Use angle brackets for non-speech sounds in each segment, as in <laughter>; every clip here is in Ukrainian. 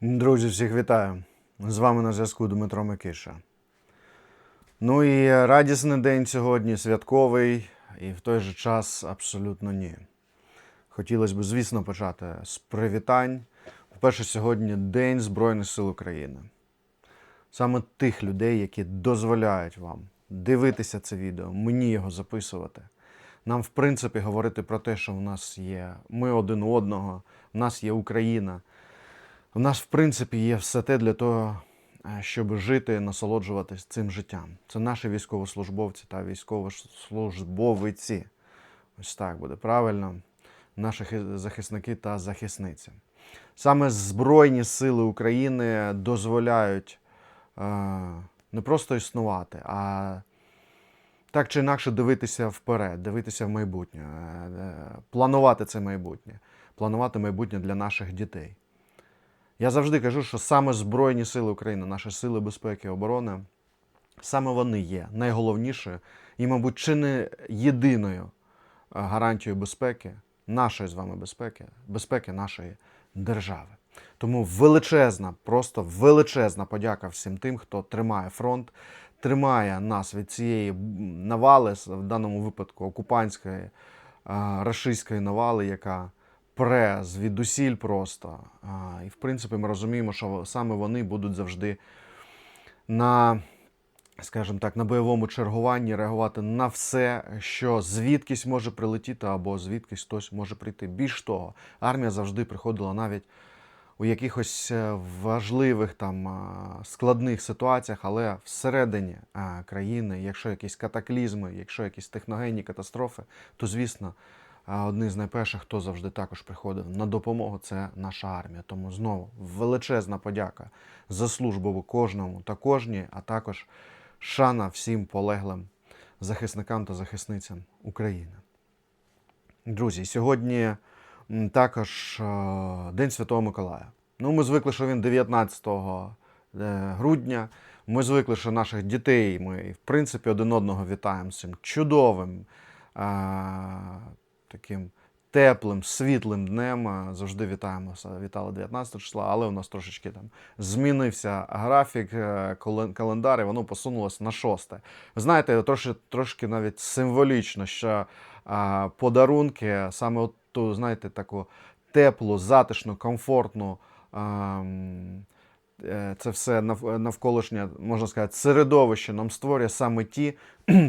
Друзі, всіх вітаю! З вами на зв'язку Дмитро Микиша. Ну і радісний день сьогодні, святковий, і в той же час абсолютно ні. Хотілося б, звісно, почати з привітань. По-перше, сьогодні День Збройних сил України. Саме тих людей, які дозволяють вам дивитися це відео, мені його записувати. Нам, в принципі, говорити про те, що в нас є ми один у одного, в нас є Україна. У нас, в принципі, є все те для того, е, щоб жити, насолоджуватись цим життям. Це наші військовослужбовці та військовослужбовиці. Ось так буде правильно. Наші хи- захисники та захисниці. Саме Збройні Сили України дозволяють е, не просто існувати, а так чи інакше дивитися вперед, дивитися в майбутнє, е, е, планувати це майбутнє, планувати майбутнє для наших дітей. Я завжди кажу, що саме Збройні Сили України, наші сили безпеки і оборони, саме вони є найголовнішою і, мабуть, чи не єдиною е, гарантією безпеки, нашої з вами безпеки, безпеки нашої держави. Тому величезна, просто величезна подяка всім тим, хто тримає фронт, тримає нас від цієї навали, в даному випадку окупантської, е, рашистської навали, яка пре звідусіль просто. І в принципі ми розуміємо, що саме вони будуть завжди на, скажімо так, на бойовому чергуванні реагувати на все, що звідкись може прилетіти або звідкись хтось може прийти. Більш того, армія завжди приходила навіть у якихось е, важливих там складних ситуаціях, але всередині а, країни, якщо якісь катаклізми, якщо якісь техногенні катастрофи, то звісно. Одні з найперших, хто завжди також приходив на допомогу, це наша армія. Тому знову величезна подяка за службу кожному та кожній, а також шана всім полеглим захисникам та захисницям України. Друзі, сьогодні також е, День Святого Миколая. Ну, ми звикли, що він 19 е, грудня. Ми звикли, що наших дітей ми, в принципі, один одного вітаємо цим чудовим, а, таким теплим, світлим днем. Завжди вітаємося. Вітали 19 числа, але у нас трошечки там змінився графік, е, календар, і воно посунулося на 6. Ви знаєте, трошки, трошки навіть символічно, що а, подарунки, саме от ту, знаєте, таку теплу, затишну, комфортну. ам, е, Це все навколишнє, можна сказати, середовище нам створює саме ті,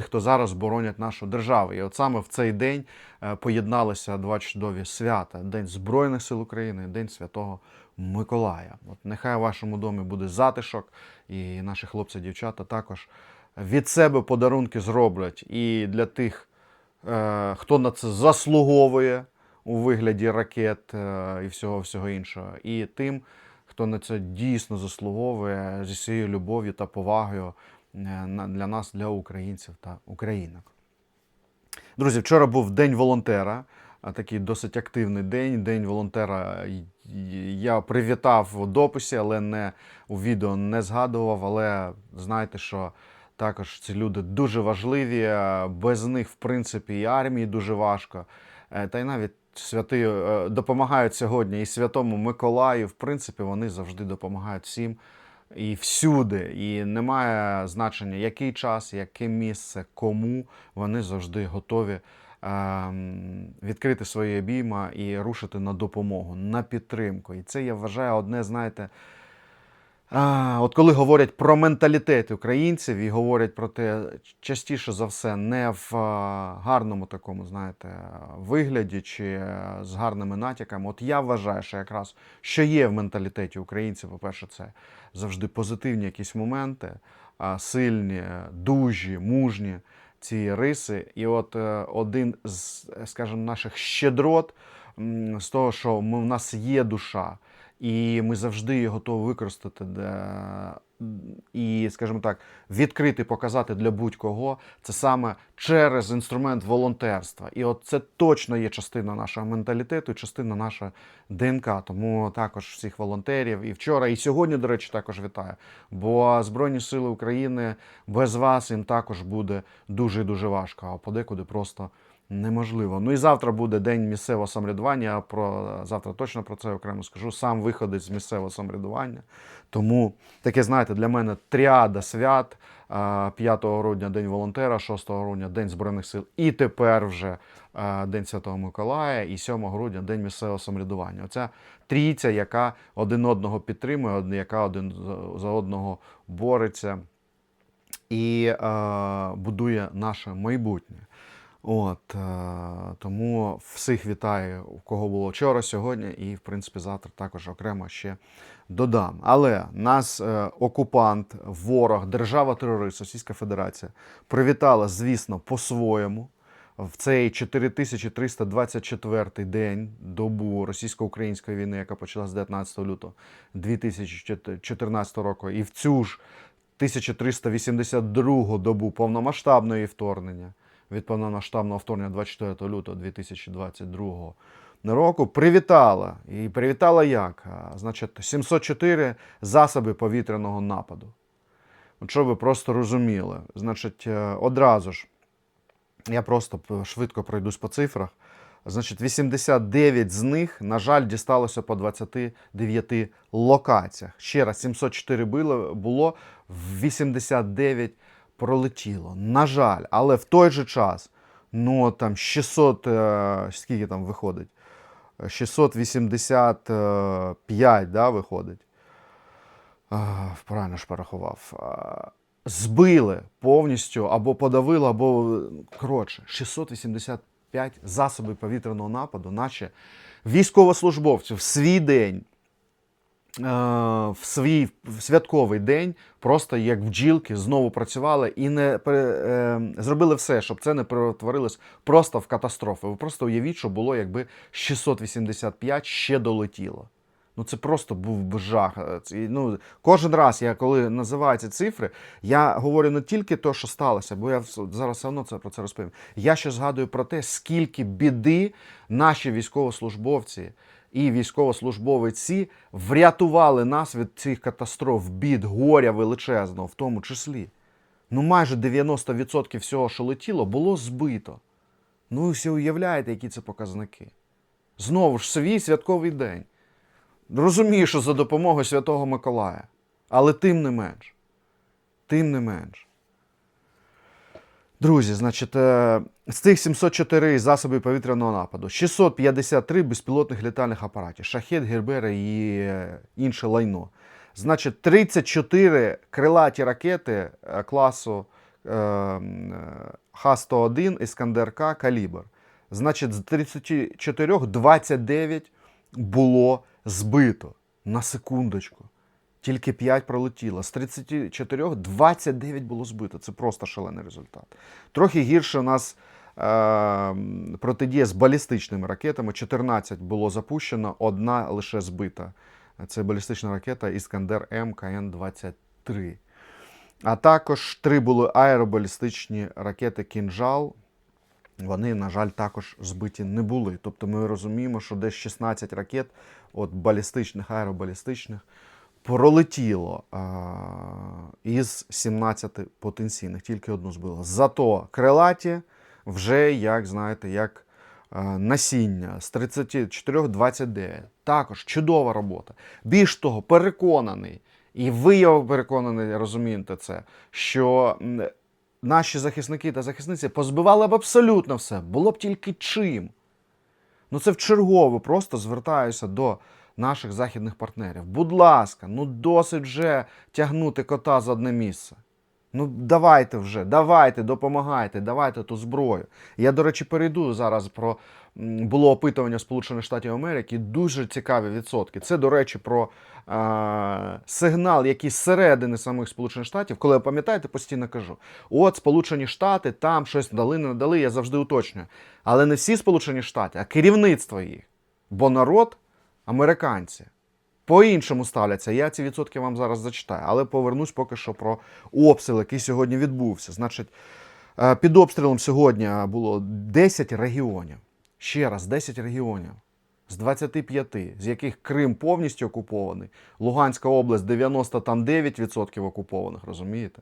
хто зараз боронять нашу державу. І от саме в цей день е, поєдналися два чудові свята: День Збройних сил України, День Святого Миколая. От нехай у вашому домі буде затишок, і наші хлопці, дівчата також від себе подарунки зроблять і для тих, е, хто на це заслуговує у вигляді ракет е, і всього всього іншого, і тим, хто на це дійсно заслуговує зі всією любов'ю та повагою е, для нас, для українців та українок. Друзі, вчора був День волонтера, такий досить активний день. День волонтера я привітав у дописі, але не у відео не згадував. Але знайте, що також ці люди дуже важливі. Без них, в принципі, і армії дуже важко. Е, Та й навіть святи е, допомагають сьогодні і святому Миколаю. В принципі, вони завжди допомагають всім і всюди. І немає значення, який час, яке місце, кому вони завжди готові ем, відкрити свої обійма і рушити на допомогу, на підтримку. І це я вважаю одне, знаєте. А, от коли говорять про менталітет українців і говорять про те, частіше за все, не в гарному такому, знаєте, вигляді чи е, з гарними натяками. От я вважаю, що якраз що є в менталітеті українців, по-перше, це завжди позитивні якісь моменти, а, сильні, дужі, мужні ці риси. І от е, один з, скажімо, наших щедрот з того, що ми, в нас є душа. І ми завжди готові використати де- і, скажімо так, відкрити, показати для будь-кого це саме через інструмент волонтерства. І от це точно є частина нашого менталітету, частина нашої ДНК. Тому також всіх волонтерів і вчора, і сьогодні, до речі, також вітаю. Бо Збройні Сили України без вас їм також буде дуже дуже важко, а подекуди просто неможливо. Ну і завтра буде день місцевого самоврядування. Про завтра точно про це окремо скажу. Сам виходить з місцевого самоврядування. Тому таке, знаєте, для мене тріада свят. 5 грудня День волонтера, 6 грудня День Збройних сил, і тепер вже День Святого Миколая, і 7 грудня День місцевого самоврядування. Оця трійця, яка один одного підтримує, яка один за одного бореться і е, будує наше майбутнє. От, е, тому всіх вітаю, у кого було вчора, сьогодні, і в принципі завтра також окремо ще додам. Але нас е, окупант, ворог, держава-терорист, Російська Федерація привітала, звісно, по-своєму. В цей 4324 день добу російсько-української війни, яка почалася з 19 лютого 2014 року, і в цю ж 1382 добу повномасштабної вторгнення від повномасштабного вторгнення 24 лютого 2022 року привітала. І привітала як? Значить, 704 засоби повітряного нападу. От що ви просто розуміли. Значить, е, одразу ж я просто швидко пройдусь по цифрах. Значить, 89 з них, на жаль, дісталося по 29 локаціях. Ще раз, 704 було, було 89 пролетіло. На жаль, але в той же час, ну там 600, е, скільки там виходить? 685 да, виходить. Правильно ж порахував. Збили повністю або подавили, або коротше, 685 засобів повітряного нападу, наче військовослужбовці в свій день, в свій святковий день, просто як бджілки знову працювали і не е, зробили все, щоб це не перетворилось просто в катастрофу. Ви просто уявіть, що було, якби 685 ще долетіло. Ну це просто був би жах. Е, Ну, кожен раз, я коли називаю ці цифри, я говорю не тільки те, що сталося, бо я зараз все одно це про це розповім. Я ще згадую про те, скільки біди наші військовослужбовці і військовослужбовиці врятували нас від цих катастроф, бід, горя величезного, в тому числі. Ну, майже 90% всього, що летіло, було збито. Ну, ви всі уявляєте, які це показники. Знову ж свій святковий день. Розумію, що за допомогою Святого Миколая. Але тим не менш. Тим не менш. Друзі, значить, е, з цих 704 засобів повітряного нападу, 653 безпілотних літальних апаратів, шахет, гербера і е, інше лайно. Значить, 34 крилаті ракети е, класу е, м, е, Х-101 Іскандер-К калібр. Значить, з 34 29 було збито на секундочку. Тільки 5 пролетіло. З 34 29 було збито. Це просто шалений результат. Трохи гірше у нас е, протидія з балістичними ракетами. 14 було запущено, одна лише збита. Це балістична ракета Іскандер М КН-23. А також три були аеробалістичні ракети Кінжал. Вони, на жаль, також збиті не були. Тобто ми розуміємо, що десь 16 ракет, от балістичних, аеробалістичних, пролетіло а, із 17 потенційних, тільки одну збило. Зато крилаті вже, як знаєте, як насіння з 34 29. Також чудова робота. Більш того, переконаний, і ви я переконаний, розумієте це, що наші захисники та захисниці позбивали б абсолютно все. Було б тільки чим. Ну це в чергове просто звертаюся до наших західних партнерів. Будь ласка, ну досить вже тягнути кота за одне місце. Ну давайте вже, давайте, допомагайте, давайте ту зброю. Я, до речі, перейду зараз про було опитування Сполучених Штатів Америки. Дуже цікаві відсотки. Це, до речі, про е, сигнал, який зсередини самих Сполучених Штатів, коли пам'ятаєте, постійно кажу: от Сполучені Штати там щось дали, не надали, я завжди уточнюю. Але не всі Сполучені Штати, а керівництво їх. Бо народ американці по-іншому ставляться. Я ці відсотки вам зараз зачитаю, але повернусь поки що про обстріл, який сьогодні відбувся. Значить, е, під обстрілом сьогодні було 10 регіонів. Ще раз, 10 регіонів. З 25, з яких Крим повністю окупований, Луганська область 99% окупованих, розумієте?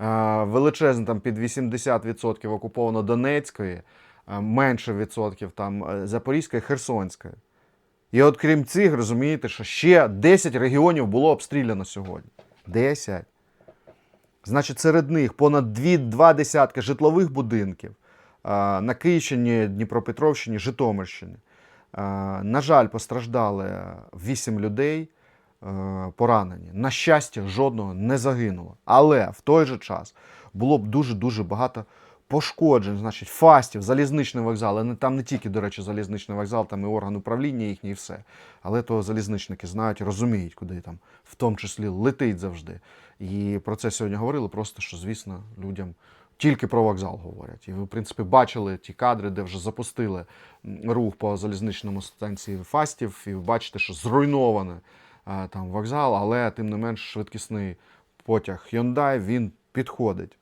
Е, Величезне там під 80% окуповано Донецької, е, менше відсотків там е, Запорізька і от крім цих, розумієте, що ще 10 регіонів було обстріляно сьогодні. 10. Значить, серед них понад дві, два десятки житлових будинків на Київщині, Дніпропетровщині, Житомирщині. На жаль, постраждали 8 людей, поранені. На щастя, жодного не загинуло. Але в той же час було б дуже-дуже багато пошкоджень, значить, фастів, залізничний вокзал. Але там не тільки, до речі, залізничний вокзал, там і орган управління їхній, і все. Але то залізничники знають, розуміють, куди там, в тому числі, летить завжди. І про це сьогодні говорили, просто що, звісно, людям тільки про вокзал говорять. І ви, в принципі, бачили ті кадри, де вже запустили рух по залізничному станції Фастів, і ви бачите, що зруйнований е, там вокзал, але тим не менш швидкісний потяг Hyundai, він підходить.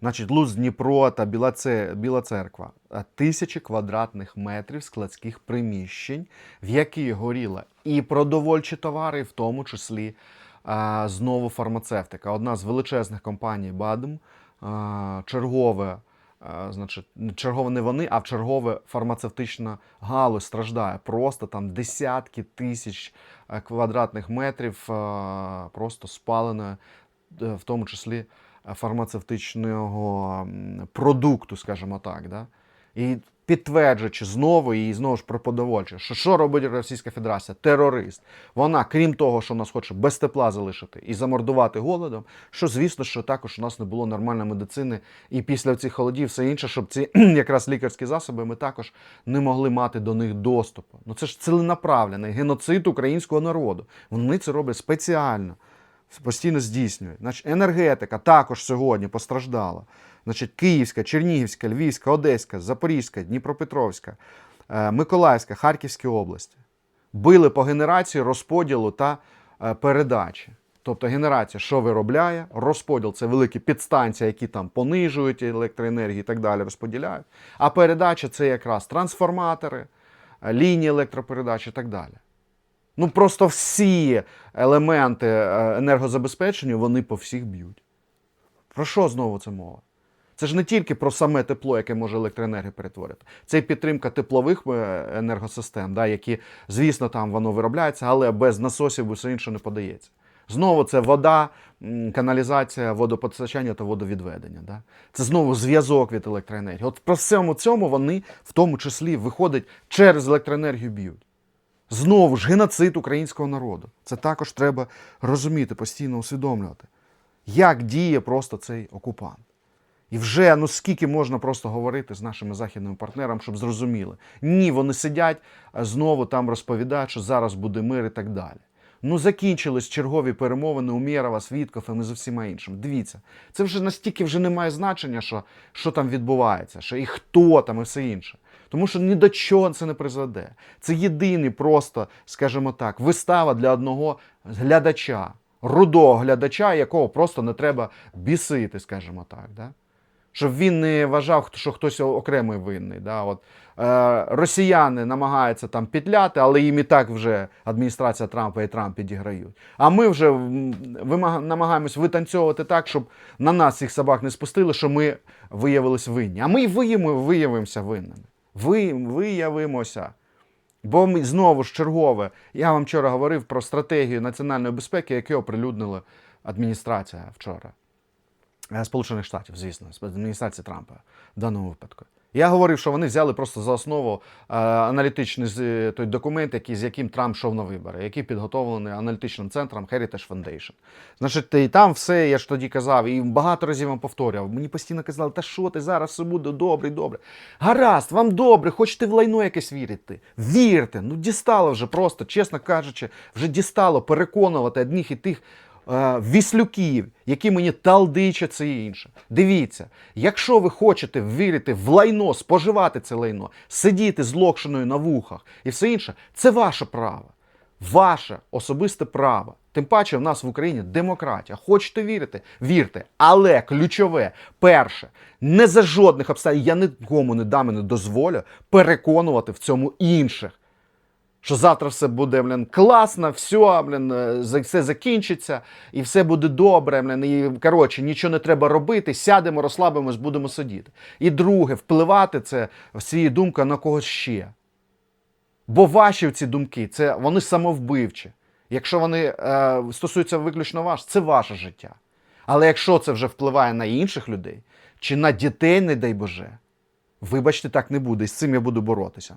Значить, Луз, Дніпро та Біла, Це... Біла Церква. Е, Тисячі квадратних метрів складських приміщень, в яких горіла і продовольчі товари, в тому числі е, знову фармацевтика. Одна з величезних компаній Бадм, е, чергове, значить, чергове не вони, а в чергове фармацевтична галузь страждає. Просто там десятки тисяч квадратних метрів просто спаленої, в тому числі фармацевтичного продукту, скажімо так. Да? І підтверджуючи знову і знову ж про подовольче, що що робить Російська Федерація? Терорист. Вона, крім того, що нас хоче без тепла залишити і замордувати голодом, що звісно, що також у нас не було нормальної медицини, і після цих холодів все інше, щоб ці <clears throat> якраз лікарські засоби ми також не могли мати до них доступу. Ну це ж ціленаправлений геноцид українського народу. Вони це роблять спеціально постійно здійснюють. Значить, енергетика також сьогодні постраждала. Значить, Київська, Чернігівська, Львівська, Одеська, Запорізька, Дніпропетровська, е, Миколаївська, Харківські області. Били по генерації, розподілу та е, передачі. Тобто генерація, що виробляє, розподіл це великі підстанції, які там понижують електроенергію і так далі, розподіляють. А передача це якраз трансформатори, е, лінії електропередач і так далі. Ну просто всі елементи е, енергозабезпечення вони по всіх б'ють. Про що знову це мова? Це ж не тільки про саме тепло, яке може електроенергію перетворити. Це і підтримка теплових е, енергосистем, да, які, звісно, там воно виробляється, але без насосів усе інше не подається. Знову це вода, каналізація, водопостачання та водовідведення. Да? Це знову зв'язок від електроенергії. От про всьому цьому вони в тому числі виходить через електроенергію б'ють. Знову ж геноцид українського народу. Це також треба розуміти, постійно усвідомлювати, як діє просто цей окупант. І вже ну скільки можна просто говорити з нашими західними партнерами, щоб зрозуміли. Ні, вони сидять, знову там розповідають, що зараз буде мир і так далі. Ну, закінчились чергові перемовини Умєрова, Свідков і з усіма іншими. Дивіться, це вже настільки вже не має значення, що, що там відбувається, що і хто там, і все інше. Тому що ні до чого це не призведе. Це єдиний просто, скажімо так, вистава для одного глядача, рудого глядача, якого просто не треба бісити, скажімо так. Да? Щоб він не вважав, що хтось окремий винний. Да? От, е, росіяни намагаються там петляти, але їм і так вже адміністрація Трампа і Трамп підіграють. А ми вже м, вимага- намагаємось витанцьовувати так, щоб на нас цих собак не спустили, що ми виявилися винні. А ми й виявимося винними. Ви, виявимося. Бо ми знову ж чергове, я вам вчора говорив про стратегію національної безпеки, яку оприлюднила адміністрація вчора. Е, Сполучених Штатів, звісно, адміністрації Трампа в даному випадку. Я говорив, що вони взяли просто за основу е, аналітичний е, той документ, який, з яким Трамп йшов на вибори, який підготовлений аналітичним центром Heritage Foundation. Значить, і там все, я ж тоді казав, і багато разів вам повторював. Мені постійно казали, та що ти зараз все буде добре, добре. Гаразд, вам добре, хочете в лайно якесь вірити. Вірте, ну дістало вже просто, чесно кажучи, вже дістало переконувати одних і тих віслюків, які мені талдичать це і інше. Дивіться, якщо ви хочете вірити в лайно, споживати це лайно, сидіти з локшиною на вухах і все інше, це ваше право. Ваше особисте право. Тим паче в нас в Україні демократія. Хочете вірити? Вірте. Але ключове, перше, не за жодних обставин, я нікому не дам і не дозволю переконувати в цьому інших Що завтра все буде блін, класно, все, блін, е, все закінчиться, і все буде добре. Блін, і коротше, нічого не треба робити, сядемо, розслабимось, будемо сидіти. І друге, впливати це цієї думки на когось ще. Бо ваші ці думки, це вони самовбивчі. Якщо вони е, стосуються виключно вас, це ваше життя. Але якщо це вже впливає на інших людей чи на дітей, не дай Боже, вибачте, так не буде. І з цим я буду боротися.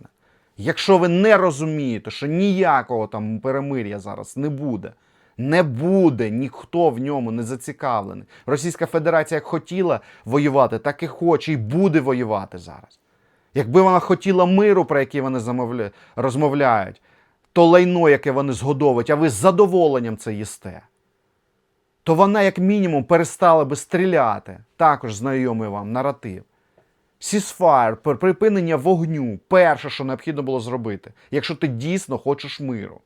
Якщо ви не розумієте, що ніякого там перемир'я зараз не буде, не буде, ніхто в ньому не зацікавлений. Російська Федерація як хотіла воювати, так і хоче, і буде воювати зараз. Якби вона хотіла миру, про який вони замовля... розмовляють, то лайно, яке вони згодовують, а ви з задоволенням це їсте, то вона, як мінімум, перестала би стріляти. Також знайомий вам наратив. Сісфайр, припинення вогню перше, що необхідно було зробити, якщо ти дійсно хочеш миру.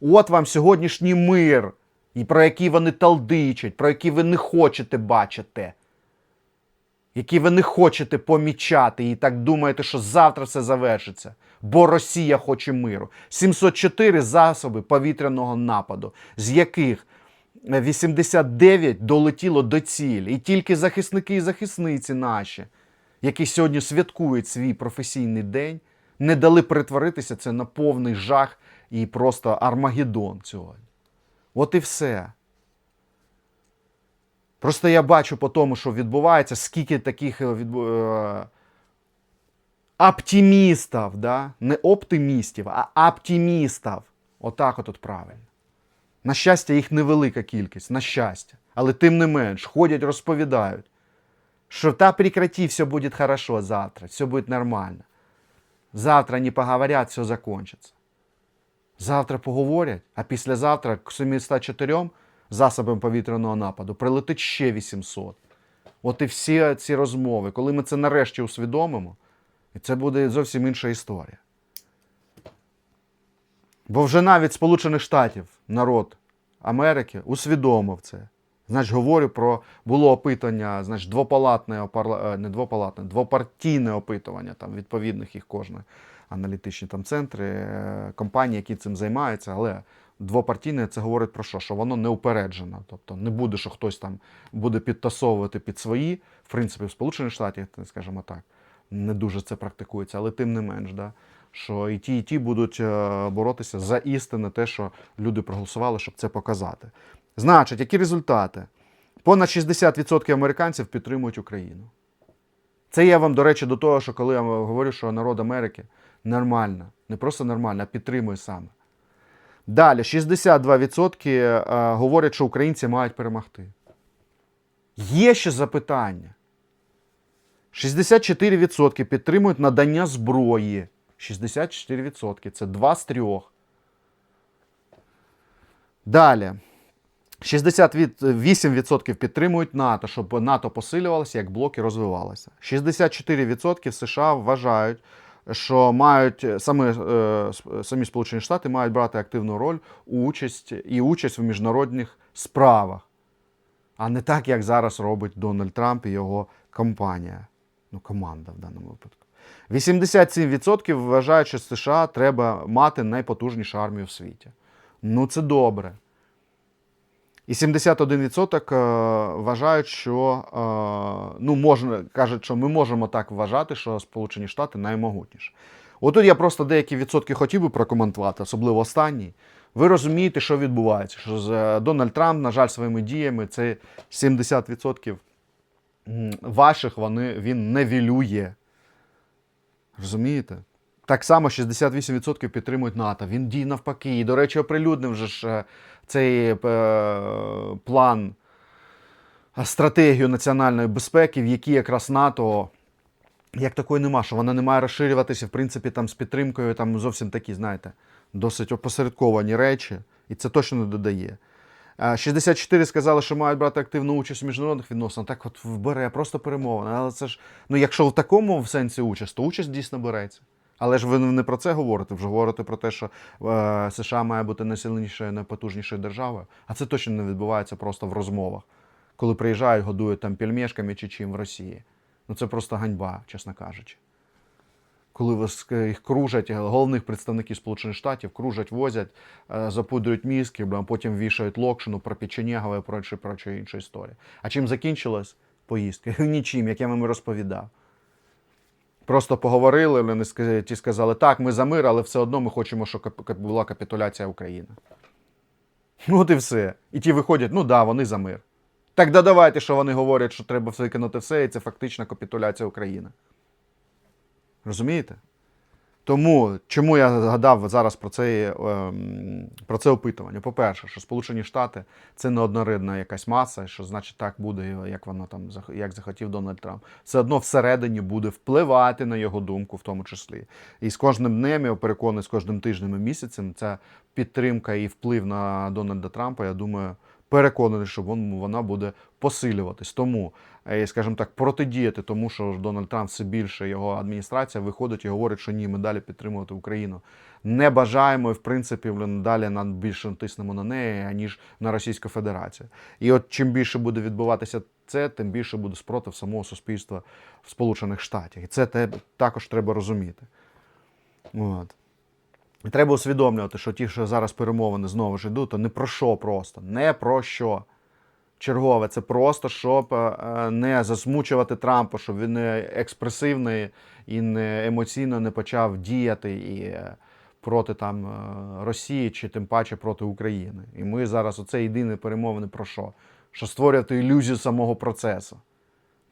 От вам сьогоднішній мир, і про який вони талдичать, про який ви не хочете бачити, який ви не хочете помічати і так думаєте, що завтра все завершиться. Бо Росія хоче миру. 704 засоби повітряного нападу, з яких 89 долетіло до цілі. І тільки захисники і захисниці наші, які сьогодні святкують свій професійний день, не дали перетворитися це на повний жах і просто армагеддон сьогодні. От і все. Просто я бачу по тому, що відбувається, скільки таких е, е, оптимістів, да? не оптимістів, а оптимістів. Отак от, от правильно. На щастя, їх невелика кількість, на щастя. Але тим не менш, ходять, розповідають, що та прекрати, все буде хорошо завтра, все буде нормально. Завтра не поговорять, все закончится. Завтра поговорять, а післязавтра к 704 засобам повітряного нападу прилетить ще 800. От і всі ці розмови, коли ми це нарешті усвідомимо, це буде зовсім інша історія. Бо вже навіть Сполучених Штатів народ Америки усвідомив це. Значить, говорю про було опитання, значить, двопалатне е, не двопалатне, двопартійне опитування там відповідних їх кожної аналітичні там центри, е, компанії, які цим займаються, але двопартійне це говорить про що? Що воно не упереджено. Тобто не буде, що хтось там буде підтасовувати під свої. В принципі, в Сполучених Штатах, скажімо так, не дуже це практикується, але тим не менш, да, що і ті, і ті будуть е, боротися за істинне те, що люди проголосували, щоб це показати. Значить, які результати? Понад 60% американців підтримують Україну. Це я вам, до речі, до того, що коли я говорю, що народ Америки нормально, не просто нормально, а підтримує саме. Далі, 62% е, говорять, що українці мають перемогти. Є ще запитання. 64% підтримують надання зброї. 64%. Це 2 з 3. Далі. 68% підтримують НАТО, щоб НАТО посилювалося, як блок і розвивалося. 64% США вважають, що мають саме, е, самі Сполучені Штати мають брати активну роль участь і участь в міжнародних справах, а не так, як зараз робить Дональд Трамп і його компанія. Ну, команда в даному випадку. 87% вважають, що США треба мати найпотужнішу армію в світі. Ну, це добре. І 71% е, вважають, що е, ну, можна, кажуть, що ми можемо так вважати, що Сполучені Штати наймогутніші. Отут я просто деякі відсотки хотів би прокоментувати, особливо останній. Ви розумієте, що відбувається. Що е, Дональд Трамп, на жаль, своїми діями це 70% ваших вони, він невілює. Розумієте? Так само 68% підтримують НАТО. Він діє навпаки. І, до речі, оприлюднив же ж цей е, план, е, стратегію національної безпеки, в якій якраз НАТО як такої нема, що вона не має розширюватися, в принципі, там з підтримкою, там зовсім такі, знаєте, досить опосередковані речі, і це точно не додає. Е, 64 сказали, що мають брати активну участь у міжнародних відносинах. Так от бере просто перемовини. Але це ж, ну якщо в такому сенсі участь, то участь дійсно береться. Але ж ви не про це говорите, вже говорите про те, що е, США має бути найсильнішою, найпотужнішою державою. А це точно не відбувається просто в розмовах, коли приїжджають, годують там пельмешками чи чим в Росії. Ну це просто ганьба, чесно кажучи. коли вас- їх кружать, головних представників Сполучених Штатів кружать, возять, е, запудрюють мізки, потім вішають локшину про печенєгова і прочі, прочі інша історія. А чим закінчилась поїздка? <laughs> Нічим, як я вам розповідав. Просто поговорили, вони сказали, ті сказали, так, ми за мир, але все одно ми хочемо, щоб була капітуляція України. Ну, От і все. І ті виходять, ну да, вони за мир. Так да давайте, що вони говорять, що треба викинути все, і це фактична капітуляція України. Розумієте? Тому чому я згадав зараз про це, ем, про це опитування? По-перше, що Сполучені Штати це не однорідна якась маса, що значить так буде, як воно там як захотів Дональд Трамп. Все одно всередині буде впливати на його думку, в тому числі. І з кожним днем, я переконаний, з кожним тижнем і місяцем ця підтримка і вплив на Дональда Трампа, я думаю, переконаний, що вон- вона буде посилюватись. Тому, е, скажімо так, протидіяти тому, що Дональд Трамп все більше його адміністрація виходить і говорить, що ні, ми далі підтримувати Україну. Не бажаємо і, в принципі, далі нам більше тиснемо на неї, аніж на Російську Федерацію. І от чим більше буде відбуватися це, тим більше буде спротив самого суспільства в Сполучених Штатах. І це те, також треба розуміти. От. І треба усвідомлювати, що ті, що зараз перемовини знову ж йдуть, то не про що просто, не про що. Чергове, це просто, щоб е, не засмучувати Трампа, щоб він не експресивний і не емоційно не почав діяти і е, проти там е, Росії чи тим паче проти України. І ми зараз оце єдине перемовини про що? Що створювати ілюзію самого процесу.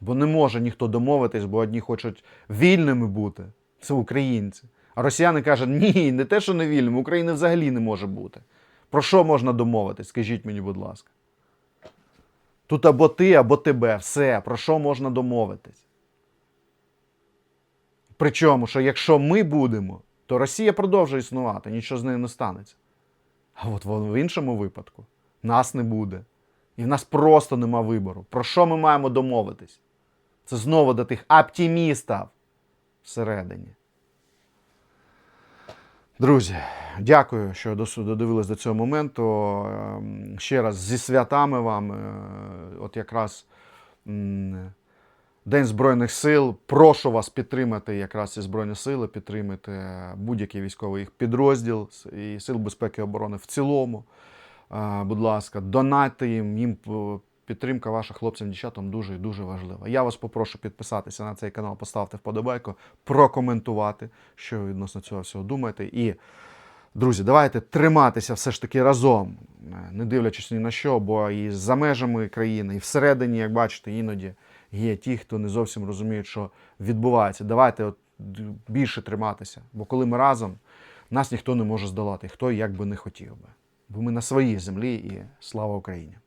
Бо не може ніхто домовитись, бо одні хочуть вільними бути. Це українці. Росіяни кажуть, ні, не те, що не вільними, України взагалі не може бути. Про що можна домовитись? Скажіть мені, будь ласка. Тут або ти, або тебе. Все, про що можна домовитись? Причому, що якщо ми будемо, то Росія продовжує існувати, нічого з нею не станеться. А от в іншому випадку нас не буде. І в нас просто нема вибору. Про що ми маємо домовитись? Це знову до тих оптимістів всередині. Друзі, дякую, що додивились до цього моменту. Ем, Ще раз зі святами вам. Е, От якраз День Збройних сил. Прошу вас підтримати якраз ці Збройні сили, підтримати будь-який військовий їх підрозділ і Сил безпеки і оборони в цілому. Е, Будь ласка, донайте їм, їм підтримка ваших хлопців, дівчатам дуже і дуже важлива. Я вас попрошу підписатися на цей канал, поставити вподобайку, прокоментувати, що ви відносно цього всього думаєте. І, друзі, давайте триматися все ж таки разом, е, не дивлячись ні на що, бо і за межами країни, і всередині, як бачите, іноді є ті, хто не зовсім розуміє, що відбувається. Давайте от більше триматися, бо коли ми разом, нас ніхто не може здолати, хто як би не хотів би. Бо ми на своїй землі і слава Україні!